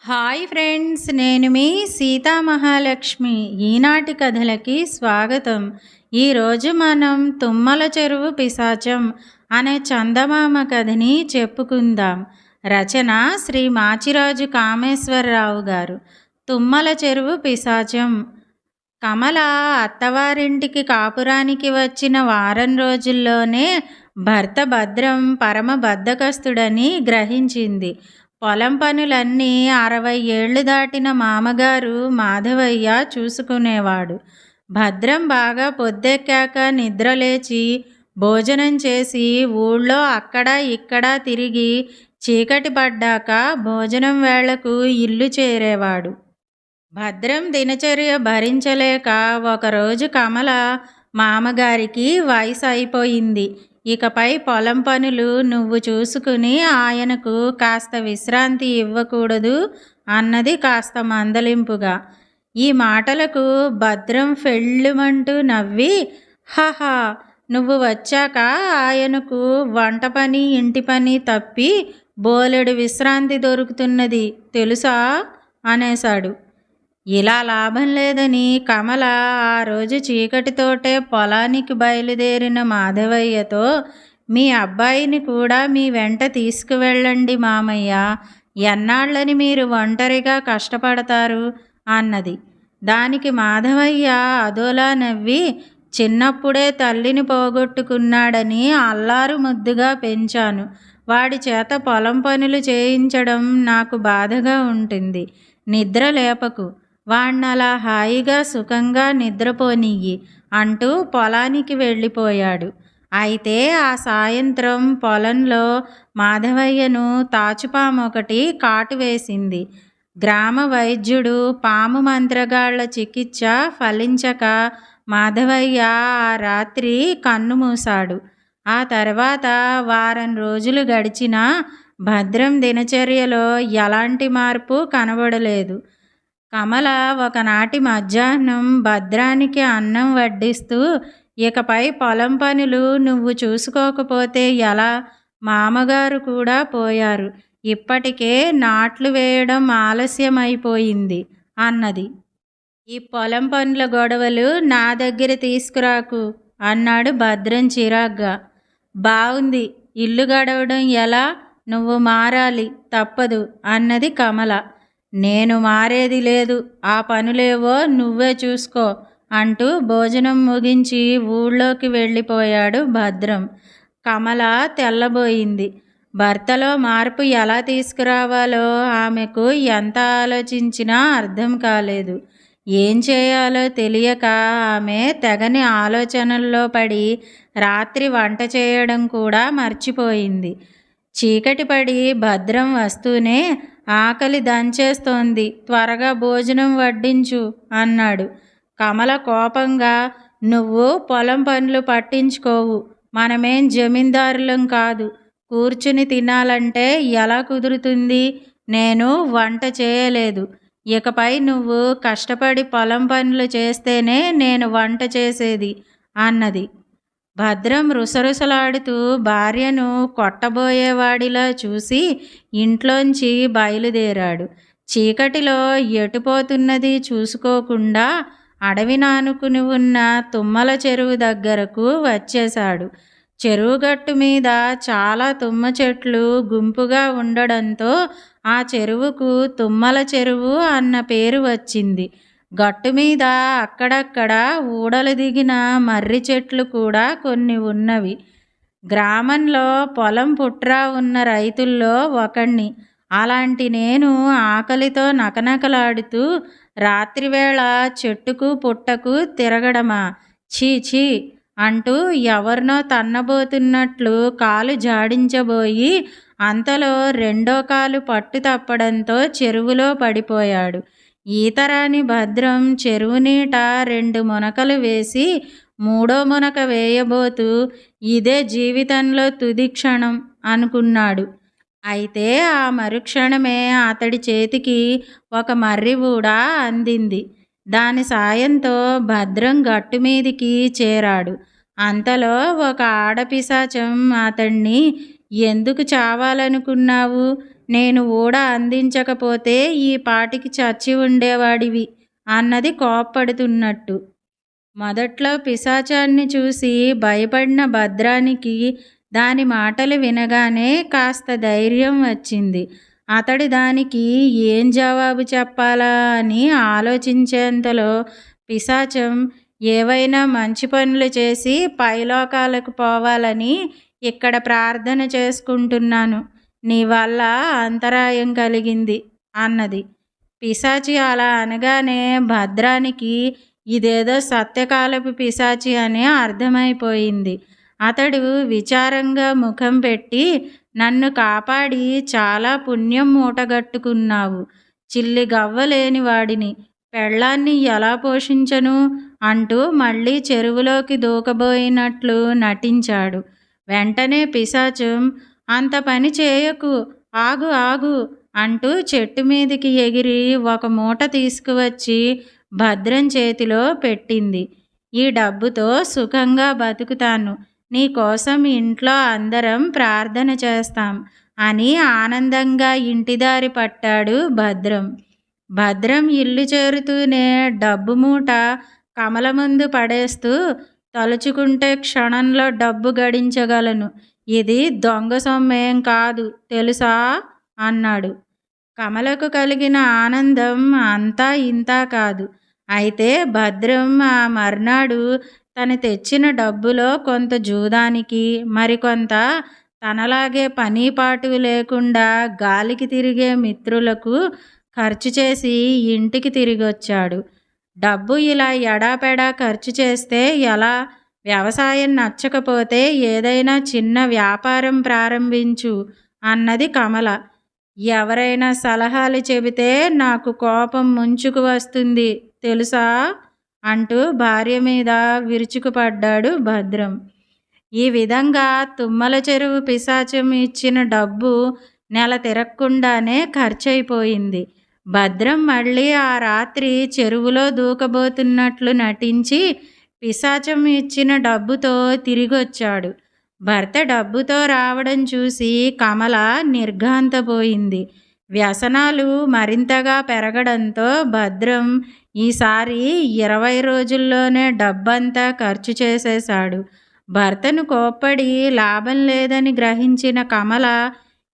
Hi friends నేను మీ సీతామహాలక్ష్మి ఈనాటి కథలకి స్వాగతం. ఈరోజు మనం తుమ్మల చెరువు పిశాచం అనే చందమామ కథని చెప్పుకుందాం. రచన శ్రీ మాచిరాజు కామేశ్వరరావు గారు. తుమ్మల చెరువు పిశాచం. కమల అత్తవారింటికి కాపురానికి వచ్చిన వారం రోజుల్లోనే భర్త భద్రం పరమ బద్ధకస్తుడని గ్రహించింది. పొలం పనులన్నీ అరవై ఏళ్ళు దాటిన మామగారు మాధవయ్య చూసుకునేవాడు. భద్రం బాగా పొద్దెక్కాక నిద్రలేచి భోజనం చేసి ఊళ్ళో అక్కడ ఇక్కడ తిరిగి చీకటి పడ్డాక భోజనం వేళకు ఇల్లు చేరేవాడు. భద్రం దినచర్య భరించలేక ఒకరోజు కమల మామగారికి వయసు అయిపోయింది ఇకపై పొలం పనులు నువ్వు చూసుకుని ఆయనకు కాస్త విశ్రాంతి ఇవ్వకూడదు అన్నది కాస్త మందలింపుగా. ఈ మాటలకు భద్రం ఫెళ్ళుమంటూ నవ్వి హహా నువ్వు వచ్చాక ఆయనకు వంట పని ఇంటి పని తప్పి బోలెడు విశ్రాంతి దొరుకుతున్నది తెలుసా? అనేశాడు. ఇలా లాభం లేదని కమల ఆ రోజు చీకటితోటే పొలానికి బయలుదేరిన మాధవయ్యతో మీ అబ్బాయిని కూడా మీ వెంట తీసుకువెళ్ళండి మామయ్య. ఎన్నాళ్ళని మీరు ఒంటరిగా కష్టపడతారు? అన్నది. దానికి మాధవయ్య అదోలా నవ్వి చిన్నప్పుడే తల్లిని పోగొట్టుకున్నాడని అల్లారు ముద్దుగా పెంచాను. వాడి చేత పొలం పనులు చేయించడం నాకు బాధగా ఉంటుంది. నిద్ర లేపకు. వాణ్ణలా హాయిగా సుఖంగా నిద్రపోనియ్యి అంటూ పొలానికి వెళ్ళిపోయాడు. అయితే ఆ సాయంత్రం పొలంలో మాధవయ్యను తాచుపాము ఒకటి కాటు వేసింది. గ్రామ వైద్యుడు పాము మంత్రగాళ్ళ చికిత్స ఫలించక మాధవయ్య ఆ రాత్రి కన్ను మూశాడు ఆ తర్వాత వారం రోజులు గడిచినా భద్రం దినచర్యలో ఎలాంటి మార్పు కనబడలేదు. కమల ఒకనాటి మధ్యాహ్నం భద్రానికి అన్నం వడ్డిస్తూ ఇకపై పొలం పనులు నువ్వు చూసుకోకపోతే ఎలా? మామగారు కూడా పోయారు. ఇప్పటికే నాట్లు వేయడం ఆలస్యమైపోయింది అన్నది. ఈ పొలం పనుల గొడవలు నా దగ్గర తీసుకురాకు అన్నాడు భద్రం చిరాగ్గా. బాగుంది ఇల్లు గడవడం ఎలా? నువ్వు మారాలి తప్పదు అన్నది కమల. నేను మారేది లేదు ఆ పనులేవో నువ్వే చూసుకో అంటూ భోజనం ముగించి ఊళ్ళోకి వెళ్ళిపోయాడు భద్రం. కమల తెల్లబోయింది. భర్తలో మార్పు ఎలా తీసుకురావాలో ఆమెకు ఎంత ఆలోచించినా అర్థం కాలేదు. ఏం చేయాలో తెలియక ఆమె తెగని ఆలోచనల్లో పడి రాత్రి వంట చేయడం కూడా మర్చిపోయింది. చీకటి పడి భద్రం వస్తూనే ఆకలి దంచేస్తోంది. త్వరగా భోజనం వడ్డించు అన్నాడు. కమల కోపంగా నువ్వు పొలం పనులు పట్టించుకోవు. మనమేం జమీందారులం కాదు. కూర్చుని తినాలంటే ఎలా కుదురుతుంది? నేను వంట చేయలేదు. ఇకపై నువ్వు కష్టపడి పొలం పనులు చేస్తేనే నేను వంట చేసేది అన్నది. భద్రం రుసరుసలాడుతూ భార్యను కొట్టబోయేవాడిలా చూసి ఇంట్లోంచి బయలుదేరాడు. చీకటిలో ఎటుపోతున్నది చూసుకోకుండా అడవి నానుకుని ఉన్న తుమ్మల చెరువు దగ్గరకు వచ్చేశాడు. చెరువుగట్టు మీద చాలా తుమ్మ చెట్లు గుంపుగా ఉండడంతో ఆ చెరువుకు తుమ్మల చెరువు అన్న పేరు వచ్చింది. గట్టు మీద అక్కడక్కడ ఊడలు దిగిన మర్రి చెట్లు కూడా కొన్ని ఉన్నవి. గ్రామంలో పొలం పుట్రా ఉన్న రైతుల్లో ఒకణ్ణి. అలాంటి నేను ఆకలితో నకనకలాడుతూ రాత్రివేళ చెట్టుకు పుట్టకు తిరగడమా? ఛీ ఛీ అంటూ ఎవరినో తన్నబోతున్నట్లు కాలు జాడించబోయి అంతలో రెండో కాలు పట్టు తప్పడంతో చెరువులో పడిపోయాడు. ఈతరాని భద్రం చెరువు నీట రెండు మునకలు వేసి మూడో మునక వేయబోతూ ఇదే జీవితంలో తుది క్షణం అనుకున్నాడు. అయితే ఆ మరుక్షణమే అతడి చేతికి ఒక మర్రి కూడా అందింది. దాని సాయంతో భద్రం గట్టు మీదికి చేరాడు. అంతలో ఒక ఆడపిశాచం అతణ్ణి ఎందుకు చావాలనుకున్నావు? నేను ఊడ అందించకపోతే ఈ పాటికి చచ్చి ఉండేవాడివి అన్నది కోప్పడుతున్నట్టు. మొదట్లో పిశాచాన్ని చూసి భయపడిన భద్రానికి దాని మాటలు వినగానే కాస్త ధైర్యం వచ్చింది. అతడు దానికి ఏం జవాబు చెప్పాలా అని ఆలోచించేంతలో పిశాచం ఏవైనా మంచి పనులు చేసి పైలోకాలకు పోవాలని ఇక్కడ ప్రార్థన చేసుకుంటున్నాను. నీ వల్ల అంతరాయం కలిగింది అన్నది. పిశాచి అలా అనగానే భద్రానికి ఇదేదో సత్యకాలపు పిశాచి అని అర్థమైపోయింది. అతడు విచారంగా ముఖం పెట్టి నన్ను కాపాడి చాలా పుణ్యం మూటగట్టుకున్నావు. చిల్లి గవ్వలేని వాడిని. పెళ్ళాన్ని ఎలా పోషించను అంటూ మళ్ళీ చెరువులోకి దూకబోయినట్లు నటించాడు. వెంటనే పిశాచం అంత పని చేయకు. ఆగు ఆగు అంటూ చెట్టు మీదికి ఎగిరి ఒక మూట తీసుకువచ్చి భద్రం చేతిలో పెట్టింది. ఈ డబ్బుతో సుఖంగా బతుకుతాను. నీ కోసం ఇంట్లో అందరం ప్రార్థన చేస్తాం అని ఆనందంగా ఇంటిదారి పట్టాడు భద్రం. భద్రం ఇల్లు చేరుతూనే డబ్బు మూట కమల ముందు పడేస్తూ తలుచుకుంటే క్షణంలో డబ్బు గడించగలను. ఇది దొంగ సొమ్మేం కాదు తెలుసా? అన్నాడు. కమలకు కలిగిన ఆనందం అంతా ఇంతా కాదు. అయితే భద్రం ఆ మర్నాడు తను తెచ్చిన డబ్బులో కొంత జూదానికి మరికొంత తనలాగే పనిపాటు లేకుండా గాలికి తిరిగే మిత్రులకు ఖర్చు చేసి ఇంటికి తిరిగొచ్చాడు. డబ్బు ఇలా ఎడాపెడా ఖర్చు చేస్తే ఎలా? వ్యవసాయం నచ్చకపోతే ఏదైనా చిన్న వ్యాపారం ప్రారంభించు అన్నది కమల. ఎవరైనా సలహాలు చెబితే నాకు కోపం ముంచుకు వస్తుంది తెలుసా? అంటూ భార్య మీద విరుచుకుపడ్డాడు భద్రం. ఈ విధంగా తుమ్మల చెరువు పిశాచం ఇచ్చిన డబ్బు నెల తిరగకుండానే ఖర్చయిపోయింది. భద్రం మళ్ళీ ఆ రాత్రి చెరువులో దూకబోతున్నట్లు నటించి పిశాచం ఇచ్చిన డబ్బుతో తిరిగొచ్చాడు. భర్త డబ్బుతో రావడం చూసి కమల నిర్ఘాంతపోయింది. వ్యసనాలు మరింతగా పెరగడంతో భద్రం ఈసారి ఇరవై రోజుల్లోనే డబ్బంతా ఖర్చు చేసేశాడు. భర్తను కోప్పడి లాభం లేదని గ్రహించిన కమల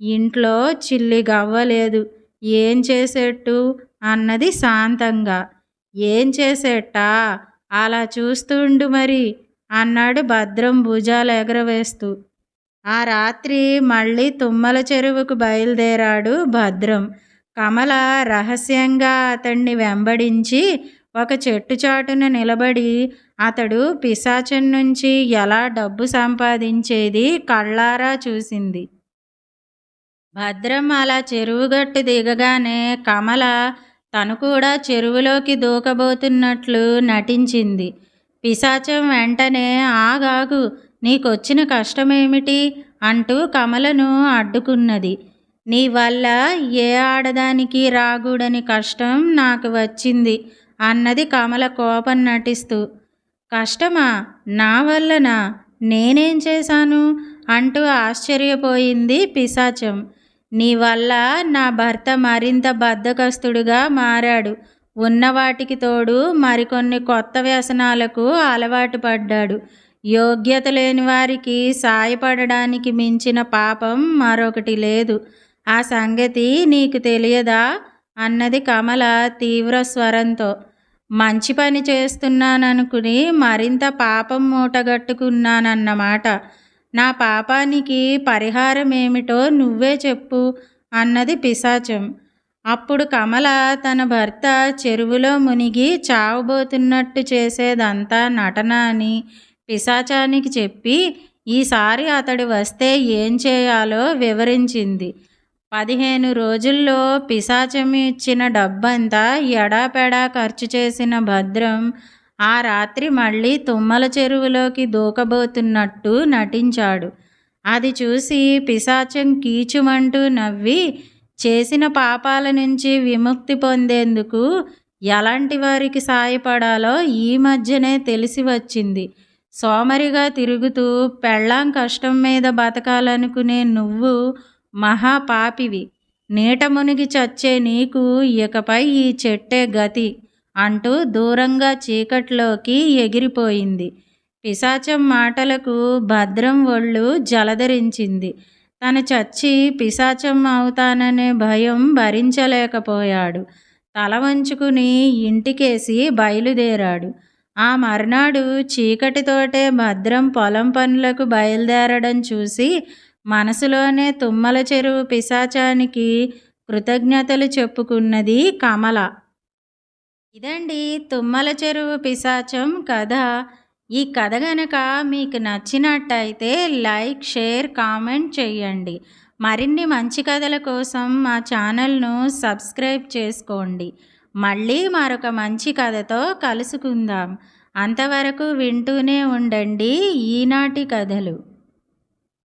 ఇంట్లో చిల్లి గవ్వలేదు. ఏం చేసేట్టు? అన్నది శాంతంగా. ఏం చేసేట్టా? అలా చూస్తుండు మరి. అన్నాడు భద్రం భుజాలు ఎగరవేస్తూ. ఆ రాత్రి మళ్ళీ తుమ్మల చెరువుకు బయలుదేరాడు భద్రం. కమల రహస్యంగా అతన్ని వెంబడించి ఒక చెట్టు చాటున నిలబడి అతడు పిశాచం నుంచి ఎలా డబ్బు సంపాదించేది కళ్ళారా చూసింది. భద్రం అలా చెరువుగట్టు దిగగానే కమల తను కూడా చెరువులోకి దూకబోతున్నట్లు నటించింది. పిశాచం వెంటనే ఆగాగు నీకొచ్చిన కష్టమేమిటి? అంటూ కమలను అడ్డుకున్నది. నీ వల్ల ఏ ఆడదానికి రాగూడని కష్టం నాకు వచ్చింది అన్నది కమల కోపం నటిస్తూ. కష్టమా? నా వల్లనా? నేనేం చేశాను? అంటూ ఆశ్చర్యపోయింది పిశాచం. నీ వల్ల నా భర్త మరింత బద్ధకస్తుడుగా మారాడు. ఉన్నవాటికి తోడు మరికొన్ని కొత్త వ్యసనాలకు అలవాటు పడ్డాడు. యోగ్యత లేని వారికి సాయపడడానికి మించిన పాపం మరొకటి లేదు. ఆ సంగతి నీకు తెలియదా? అన్నది కమల తీవ్ర స్వరంతో. మంచి పని చేస్తున్నాననుకుని మరింత పాపం మూటగట్టుకున్నానన్నమాట. నా పాపానికి పరిహారం ఏమిటో నువ్వే చెప్పు అన్నది పిశాచం. అప్పుడు కమల తన భర్త చెరువులో మునిగి చావబోతున్నట్టు చేసేదంతా నటన అని పిశాచానికి చెప్పి ఈసారి అతడు వస్తే ఏం చేయాలో వివరించింది. పదిహేను రోజుల్లో పిశాచం ఇచ్చిన డబ్బంతా ఎడాపెడా ఖర్చు చేసిన భద్రం ఆ రాత్రి మళ్ళీ తుమ్మల చెరువులోకి దూకబోతున్నట్టు నటించాడు. అది చూసి పిశాచం కీచుమంటూ నవ్వి చేసిన పాపాల నుంచి విముక్తి పొందేందుకు ఎలాంటి వారికి సాయపడాలో ఈ మధ్యనే తెలిసి వచ్చింది. సోమరిగా తిరుగుతూ పెళ్ళాం కష్టం మీద బతకాలనుకునే నువ్వు మహాపాపివి. నీట మునిగి చచ్చే నీకు ఇకపై ఈ చెట్టే గతి. అంటూ దూరంగా చీకట్లోకి ఎగిరిపోయింది. పిశాచం మాటలకు భద్రం ఒళ్ళు జలధరించింది. తను చచ్చి పిశాచం అవుతాననే భయం భరించలేకపోయాడు. తల వంచుకుని ఇంటికేసి బయలుదేరాడు. ఆ మర్నాడు చీకటితోటే భద్రం పొలం పనులకు బయలుదేరడం చూసి మనసులోనే తుమ్మల చెరువు పిశాచానికి కృతజ్ఞతలు చెప్పుకున్నది కమల. ఇదండి తుమ్మల చెరువు పిశాచం కథ. ఈ కథ గనక మీకు నచ్చినట్టయితే లైక్ షేర్ కామెంట్ చేయండి. మరిన్ని మంచి కథల కోసం మా ఛానల్ను సబ్స్క్రైబ్ చేసుకోండి. మళ్ళీ మరొక మంచి కథతో కలుసుకుందాం. అంతవరకు వింటూనే ఉండండి ఈనాటి కథలు.